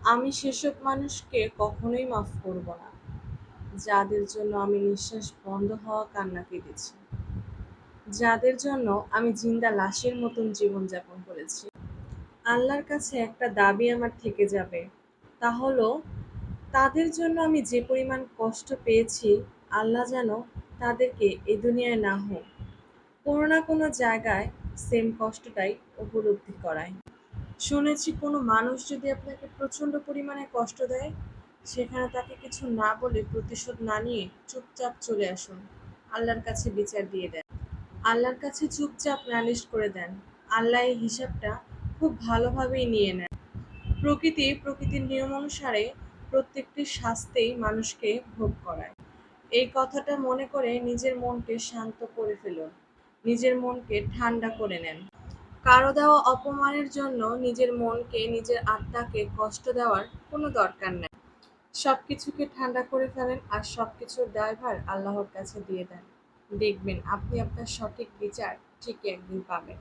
আমি সেসব মানুষকে কখনোই মাফ করব না, যাদের জন্য আমি নিঃশ্বাস বন্ধ হওয়া কান্না কেঁদেছি যাদের জন্য আমি জিন্দা লাশের মতন জীবনযাপন করেছি। আল্লাহর কাছে একটা দাবি আমার থেকে যাবে, তা হলো, তাদের জন্য আমি যে পরিমাণ কষ্ট পেয়েছি, আল্লাহ যেন তাদেরকে এ দুনিয়ায় না হোক, কোনো না কোনো জায়গায় সেম কষ্টটাই উপলব্ধি করায়। শুনেছি কোনো মানুষ যদি আপনাকে প্রচণ্ড পরিমাণে কষ্ট দেয়, সেখানে তাকে কিছু না বলে প্রতিশোধ না নিয়ে চুপচাপ চলে আসুন। আল্লাহর কাছে বিচার দিয়ে দেন। আল্লাহর কাছে চুপচাপ নালিশ করে দেন। আল্লাহ এই হিসাবটা খুব ভালোভাবেই নিয়ে নেন। প্রকৃতি প্রকৃতির নিয়ম অনুসারে প্রত্যেকটি শাস্তেই মানুষকে ভোগ করায়। এই কথাটা মনে করে নিজের মনকে শান্ত করে ফেলুন। নিজের মনকে ঠান্ডা করে নেন। কারও দেওয়া অপমানের জন্য নিজের মনকে, নিজের আত্মাকে কষ্ট দেওয়ার কোনো দরকার নেই। সব কিছুকে ঠান্ডা করে ফেলেন আর সব কিছুর দায়ভার আল্লাহর কাছে দিয়ে দেন। দেখবেন আপনি আপনার সঠিক বিচার ঠিকই একদিন পাবেন।